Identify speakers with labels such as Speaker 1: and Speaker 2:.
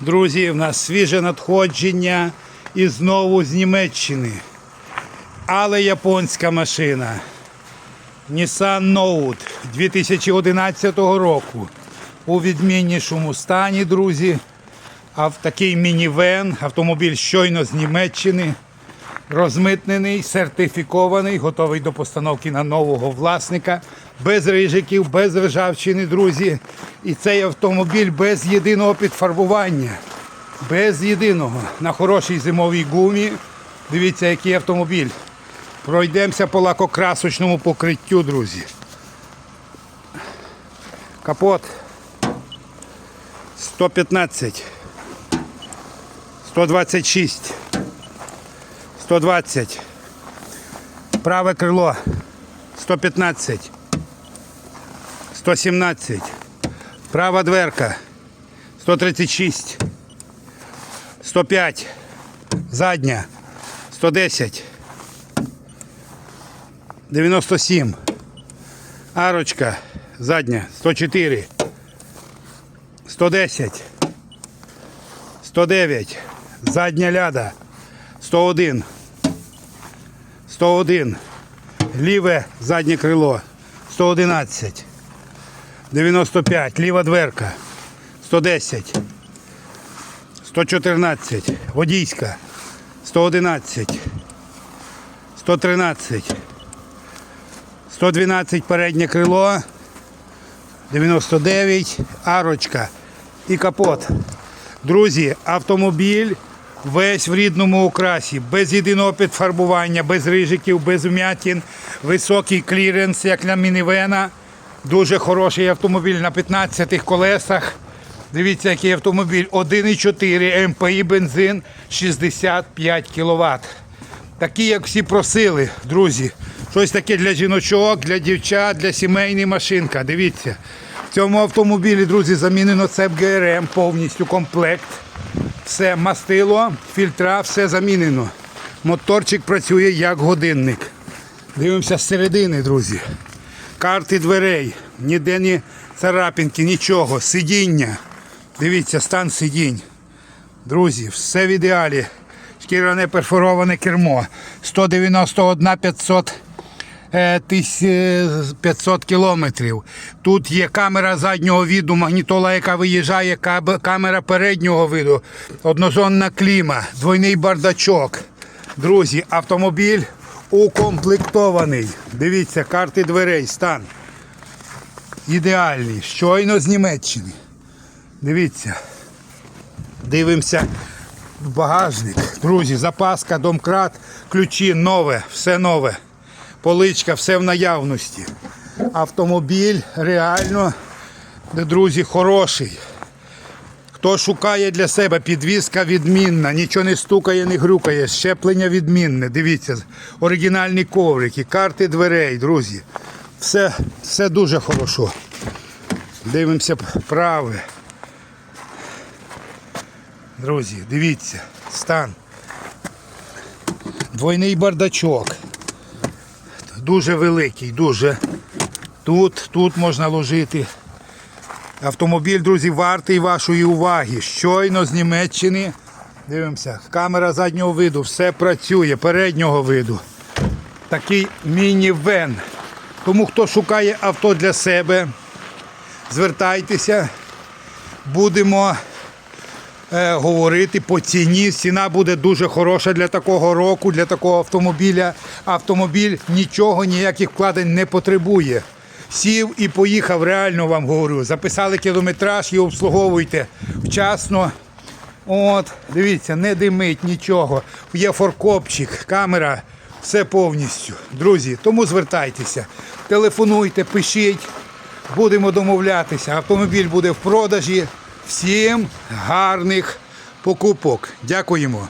Speaker 1: Друзі, в нас свіже надходження і знову з Німеччини. Але японська машина. Nissan Note 2011 року. У відміннішому стані, друзі. А в такий мінівен, автомобіль щойно з Німеччини. Розмитнений, сертифікований, готовий до постановки на нового власника, без рижиків, без ржавчини, друзі. І цей автомобіль без єдиного підфарбування. Без єдиного. На хорошій зимовій гумі. Дивіться, який автомобіль. Пройдемося по лакокрасочному покриттю, друзі. Капот 115, 126. 120. Праве крило 115. 117. Права дверка 136. 105. Задня 110. 97. Арочка задня 104. 110. 109. Задня ляда 101. 101. Ліве заднє крило. 111. 95. Ліва дверка. 110. 114. Водійська. 111. 113. 112 переднє крило. 99. Арочка. І капот. Друзі, автомобіль весь в рідному окрасі, без єдиного підфарбування, без рижиків, без вмятин, високий кліренс, як для мінівена. Дуже хороший автомобіль на 15 колесах. Дивіться, який автомобіль 1,4 МПІ бензин 65 кВт. Такі, як всі просили, друзі. Щось таке для жіночок, для дівчат, для сімейної машинка. Дивіться. В цьому автомобілі, друзі, замінено цеп ГРМ, повністю комплект. Все мастило, фільтра, все замінено. Моторчик працює як годинник. Дивимося з середини, друзі. Карти дверей, ніде ні царапинки, нічого. Сидіння. Дивіться, стан сидінь. Друзі, все в ідеалі. Шкіряне перфороване кермо. 191 500 е, е, 500 кілометрів. Тут є камера заднього виду, магнітола, яка виїжджає, камера переднього виду, однозонна кліма, двойний бардачок. Друзі, автомобіль укомплектований. Дивіться, карти дверей, стан. Ідеальний. Щойно з Німеччини. Дивіться. Дивимося в багажник. Друзі, запаска, домкрат, ключі нове, все нове. Поличка, все в наявності. Автомобіль реально, друзі, хороший. Хто шукає для себе підвізка відмінна, нічого не стукає, не грюкає, щеплення відмінне. Дивіться, оригінальні коврики, карти дверей, друзі. Все, все дуже хорошо. Дивимося праве. Друзі, дивіться, стан. Двойний бардачок. Дуже великий, дуже. Тут, тут можна ложити. Автомобіль, друзі, вартий вашої уваги. Щойно з Німеччини. Дивимося, камера заднього виду, все працює, переднього виду. Такий міні-вен. Тому хто шукає авто для себе, звертайтеся. Будемо е, говорити по ціні. Ціна буде дуже хороша для такого року, для такого автомобіля. Автомобіль нічого, ніяких вкладень не потребує. Сів і поїхав, реально вам говорю. Записали кілометраж і обслуговуйте вчасно. От, дивіться, не димить нічого. Є форкопчик, камера, все повністю. Друзі, тому звертайтеся, телефонуйте, пишіть, будемо домовлятися. Автомобіль буде в продажі. Всім гарних покупок. Дякуємо.